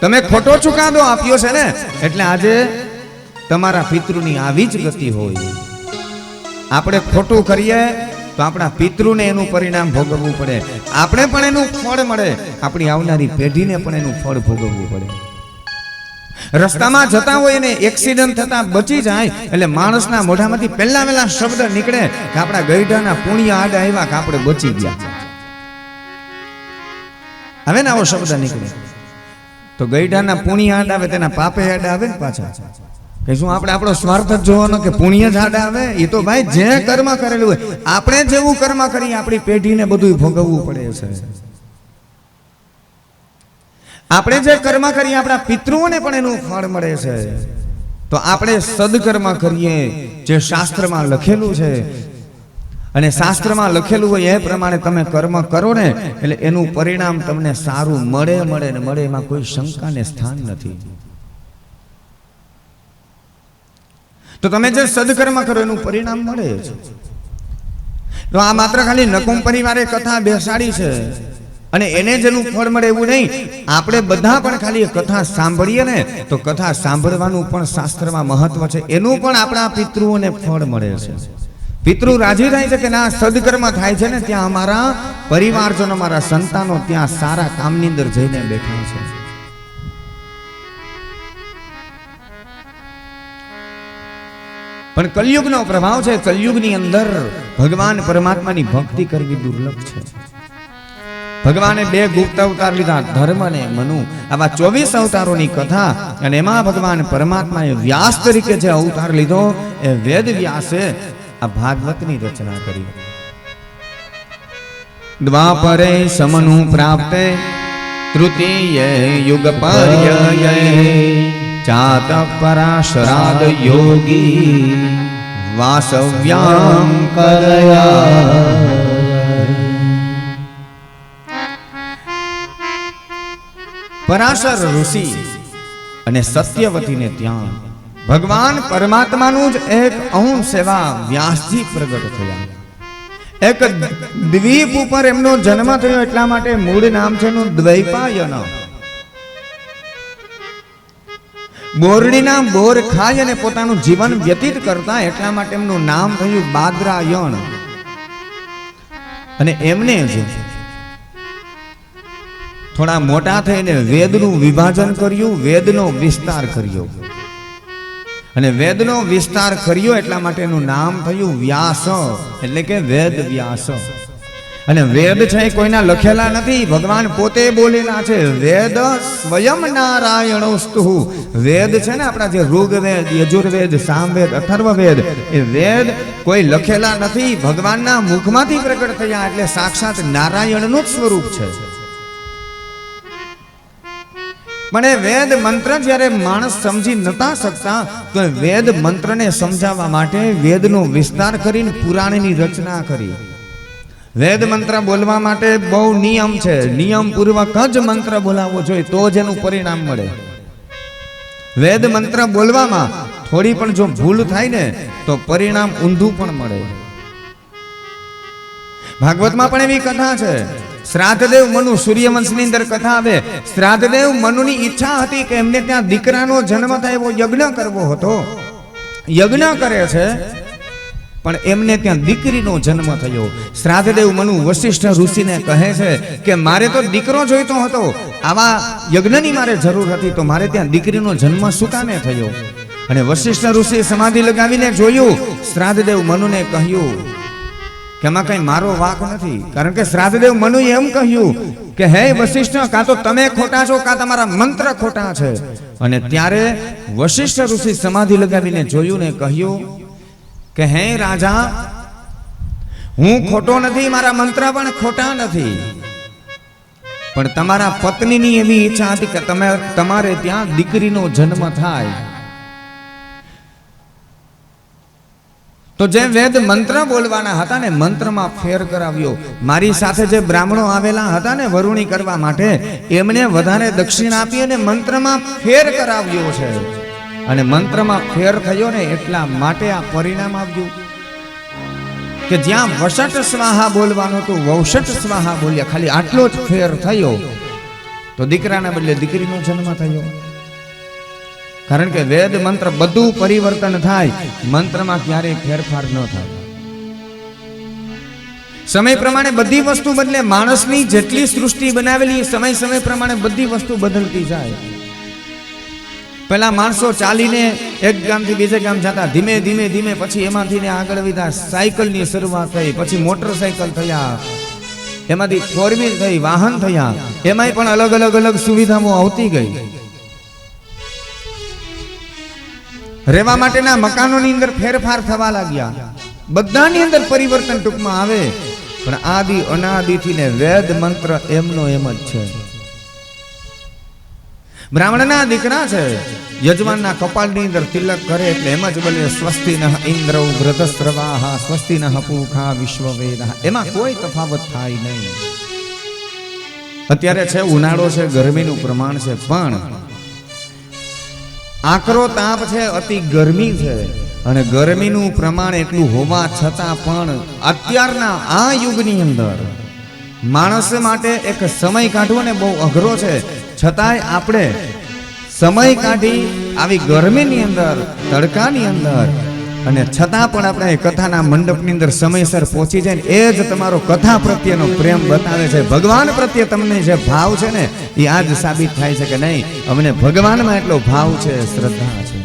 તમે ખોટો ચુકાદો આપ્યો છે ને? એટલે આજે તમારા પિતૃની આવી જ ગતિ હોય. આપણે ખોટું કરીએ તો આપણા પિતૃને એનું પરિણામ ભોગવવું પડે. આપણે પણ એનું ફળ મળે. આપણી આવનારી પેઢીને પણ એનું ફળ ભોગવવું પડે. રસ્તામાં જતા હોય ને એક્સિડન્ટ થતા બચી જાય, એટલે માણસના મોઢામાંથી પહેલા પહેલા શબ્દ નીકળે કે આપણા ગઈઢાના પુણ્ય આડ આવ્યા કે આપણે બચી ગયા. હવે ને આવો શબ્દ નીકળે. તો ગઈઢાના પુણ્ય આડ આવે તેના પાપે આડ આવે ને પાછા. કે શું આપણે આપણો સ્વાર્થ જ જોવાનો કે પુણ્ય જ આડ આવે? એ તો ભાઈ જે કર્મ કરેલું હોય આપણે જેવું કર્મ કરીએ આપણી પેઢીને બધું ભોગવવું પડે છે. આપણે જે કર્મ કરીએ આપણા પિતૃઓને પણ એનું ફળ મળે છે. તો આપણે સદકર્મ કરીએ જે શાસ્ત્રમાં લખેલું છે. અને શાસ્ત્રમાં લખેલું હોય એ પ્રમાણે તમે કર્મ કરો ને એટલે એનું પરિણામ તમને સારું મળે મળે ને મળે એમાં કોઈ શંકાને સ્થાન નથી. તો તમે જે સદકર્મ કરો એનું પરિણામ મળે તો આ માત્ર ખાલી નકુમ પરિવારે કથા બેસાડી છે. અને એને જેનું ફળ મળે એવું નહીં. આપણે બધા પણ ખાલી કથા સાંભળીએ ને તો કથા સાંભળવાનું પણ શાસ્ત્રમાં મહત્વ છે. એનું પણ આપણા પિતૃઓને ફળ મળે છે. પિતૃ રાજી થાય છે કે ના, સદકર્મ થાય છે ને, ત્યાં અમારા પરિવારજનો, અમારા સંતાનો ત્યાં સારા કામની અંદર જઈને બેઠા છે. પણ કલયુગનો પ્રભાવ છે, કલયુગની અંદર ભગવાન પરમાત્માની ભક્તિ કરવી દુર્લભ છે. ભગવાને બે ગુપ્ત અવતાર લીધા, ધર્મ અને મનુ. આવા ચોવીસ અવતારોની કથા, અને એમાં ભગવાન પરમાત્માએ વ્યાસ તરીકે જે અવતાર લીધો, એ વેદ વ્યાસે. આ ભાગવતની રચના કરી. દ્વાપરે સમનુ પ્રાપ્તે તૃતીય યુગ ચાત પરાશરાદ યોગી વાસવ્યામ કરયા પરાશર ઋષિ અને સત્યવતીને ત્યાં ભગવાન પરમાત્માનું જ એક અંશ એવા વ્યાસજી પ્રગટ થયા. એક દ્વીપ ઉપર એમનો જન્મ થયો એટલા માટે મૂળ નામ છે એનું દ્વૈપાયન. બોરડીના બોર ખાઈ અને પોતાનું જીવન વ્યતીત કરતા એટલા માટે એમનું નામ થયું બાદરાયણ. અને એમને જ થોડા મોટા થઈને વેદનું વિભાજન કર્યું, વેદનો વિસ્તાર કર્યો. અને વેદનો વિસ્તાર કર્યો એટલા માટે એનું નામ થયું વ્યાસ. એટલે કે વેદ વ્યાસ. અને વેદ છે એ કોઈના લખેલા નથી. ભગવાન પોતે બોલેલા છે, વેદ સ્વયં નારાયણોસ્તુ. વેદ છે ને આપણા જે ઋગ્વેદ, યજુર્વેદ, સામવેદ, અથર્વવેદ, એ વેદ કોઈ લખેલા નથી. ભગવાનના મુખમાંથી પ્રગટ થયા એટલે સાક્ષાત નારાયણનું જ સ્વરૂપ છે. પણ એ વેદ મંત્ર જ્યારે માણસ સમજી નતા શકતા, તો વેદ મંત્રને સમજાવવા માટે વેદનો વિસ્તાર કરીને પુરાણની રચના કરી. વેદ મંત્ર બોલવા માટે બહુ નિયમ છે. નિયમ પૂર્વક જ મંત્ર બોલાવવો જોઈએ, તો જ એનું પરિણામ મળે. વેદ મંત્ર બોલવામાં થોડી પણ જો ભૂલ થાય ને, તો પરિણામ ઊંધું પણ મળે. ભાગવતમાં પણ એવી કથા છે. શ્રાદ્ધદેવ મનુ સૂર્યવંશની અંદર કથા આવે. શ્રાદ્ધદેવ મનુની ઈચ્છા હતી કે એમને ત્યાં દીકરાનો જન્મ થાય એવો યજ્ઞ કરવો હતો. યજ્ઞ કરે છે, પણ એમને ત્યાં દીકરીનો જન્મ થયો. શ્રાદ્ધદેવ મનુ વશિષ્ઠ ઋષિને કહે છે કે મારે તો દીકરો જોઈતો હતો. આવા યજ્ઞની મારે જરૂર હતી તો મારે ત્યાં દીકરીનો જન્મ કામે થયો? અને વશિષ્ઠ ઋષિ સમાધિ લગાવીને જોયું. શ્રાદ્ધદેવ મનુને કહ્યું કે એમાં કઈ મારો વાક નથી. કારણ કે શ્રાદ્ધદેવ મનુએ એમ કહ્યું કે, હે વશિષ્ઠ, કાં તો તમે ખોટા છો, કાં તમારા મંત્ર ખોટા છે. અને ત્યારે વશિષ્ઠ ઋષિ સમાધિ લગાવીને જોયું ને કહ્યું કે, હે રાજા, હું ખોટો નથી, મારા મંત્ર પણ ખોટા નથી. પણ તમારા પત્નીની એવી ઈચ્છા હતી કે તમે, તમારે ત્યાં દીકરીનો જન્મ થાય. તો જે વેદ મંત્ર બોલવાના હતા ને મંત્રમાં ફેર કરાવ્યો, મારી સાથે જે બ્રાહ્મણો આવેલા હતા ને વરુણી કરવા માટે, એમને વધારે દક્ષિણ આપી અને મંત્રમાં ફેર કરાવ્યો છે. અને મંત્રમાં ફેર થયો ને એટલા માટે આ પરિણામ આવ્યું કે જ્યાં વસટ સ્વાહા બોલવાનું હતું વૌષટ સ્વાહા બોલ્યા, ખાલી આટલો જ ફેર થયો. તો દીકરાના બદલે દીકરીનો જન્મ થયો. કારણ કે વેદ મંત્ર બધું પરિવર્તન થાય, મંત્રમાં ક્યારેય ફેરફાર ન થાય. સમય પ્રમાણે બધી વસ્તુ બદલે, માણસની જેટલી સૃષ્ટિ બનાવેલી, સમય સમય પ્રમાણે બધી વસ્તુ બદલતી જાય. પેલા માણસો ચાલીને એક ગામથી બીજે ગામ જતા, ધીમે ધીમે ધીમે પછી એમાંથી ને આગળ વિધા સાયકલની શરૂઆત થઈ, પછી મોટરસાયકલ થયા. એમાંથી ફોર થઈ, વાહન થયા. એમાંય પણ અલગ અલગ અલગ સુવિધાઓ આવતી ગઈ. રહેવા માટેના મકાનોની અંદર ફેરફાર થવા લાગ્યા. બધાની અંદર પરિવર્તન ટૂંકમાં આવે. પણ આદિ અનાદિથી ને વેદ મંત્ર એમનો એમ જ છે. બ્રાહ્મણના દીકરા છે. યજમાનના કપાળની અંદર તિલક કરે એટલે એમ જ બોલે સ્વસ્તિ ન ઇન્દ્ર વ્રતસ્રવાહ સ્વસ્તિ ન પૂખા વિશ્વવેદ. એમાં કોઈ તફાવત થાય નહીં. અત્યારે છે, ઉનાળો છે, ગરમીનું પ્રમાણ છે, પણ આકરો તાપ છે, અતિ ગરમી છે. અને ગરમીનું પ્રમાણ એટલું હોવા છતાં પણ અત્યારના આ યુગની અંદર માણસ માટે એક સમય કાઢવો ને બહુ અઘરો છે. છતાંય આપણે સમય કાઢી આવી ગરમીની અંદર, તડકાની અંદર અને છતાં પણ આપણે કથાના મંડપની અંદર સમયસર પહોંચી જાય ને એ જ તમારો કથા પ્રત્યેનો પ્રેમ બતાવે છે. ભગવાન પ્રત્યે તમને જે ભાવ છે ને એ આજ સાબિત થાય છે કે નહીં? અમને ભગવાનમાં એટલો ભાવ છે શ્રદ્ધા છે.